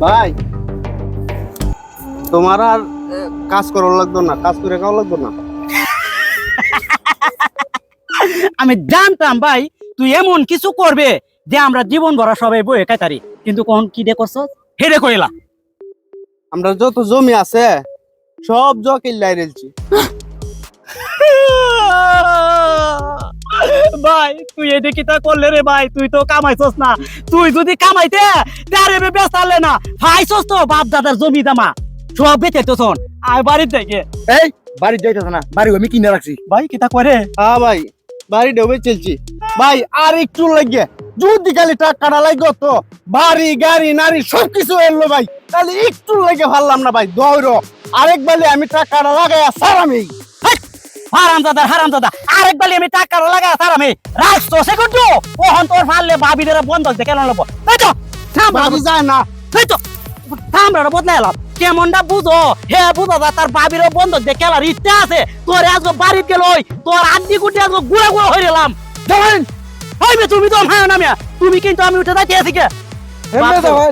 ভাই তোমার আর কাজ করার লাগতো না কাজ করে খাওয়া লাগতো না। আমি জানতাম ভাই তুই এমন কিছু করবে যে আমরা জীবন ভরা সবাই বয়ে কাটারি কিন্তু কোন কি দে করছ? হেরে কইলা আমরা যত জমি আছে সব জ কিল্লাই রেলছি। ভাই তুই এদিকে কিতা করলে রে ভাই? তুই তো কামাইছস না। তুই যদি কামাইতে তারে বে বেচালে না। ভাইছস তো বাপ দাদার জমি। দামা সব বেচে তো শোন আয় বাড়ি থেকে এই বাড়ি যাইতেছে না। বাড়ি আমি কিনে রাখছি। ভাই কিতা করে? হ্যাঁ ভাই বাড়ি ডুবে চলছি। ভাই আর একটু লাগে যদি খালি টাকাটা লাগো তো বাড়ি গাড়ি নারী সবকিছু এলো ভাই। তাহলে একটু লাগে ভাবলাম না ভাই দৌড়। আরেক বেলে আমি টাকাটা লাগাই সার আমি হারাম দাদা আরেক বালি আমি টাকা লাগা তার আমি রাখতো সেকেন্ড ওহন তোর ফাললে ভাবিদের বন্ধক দেখে লব এই তো ভাবি যায় না। এই তো থামড়া বদলে এলাম। কেমনটা বুঝো? হে বুঝো তার বাবির বন্ধক দেখে এলার ইচ্ছা আছে। তোর আজকে বাড়িতে গেল তোর আড্ডি গুটি আজকে গুড়া গুড়া হয়ে গেলাম দেখেন তুমি তো হায় না তুমি কিন্তু আমি উঠে যাইতে আছি কে? তো ভাই।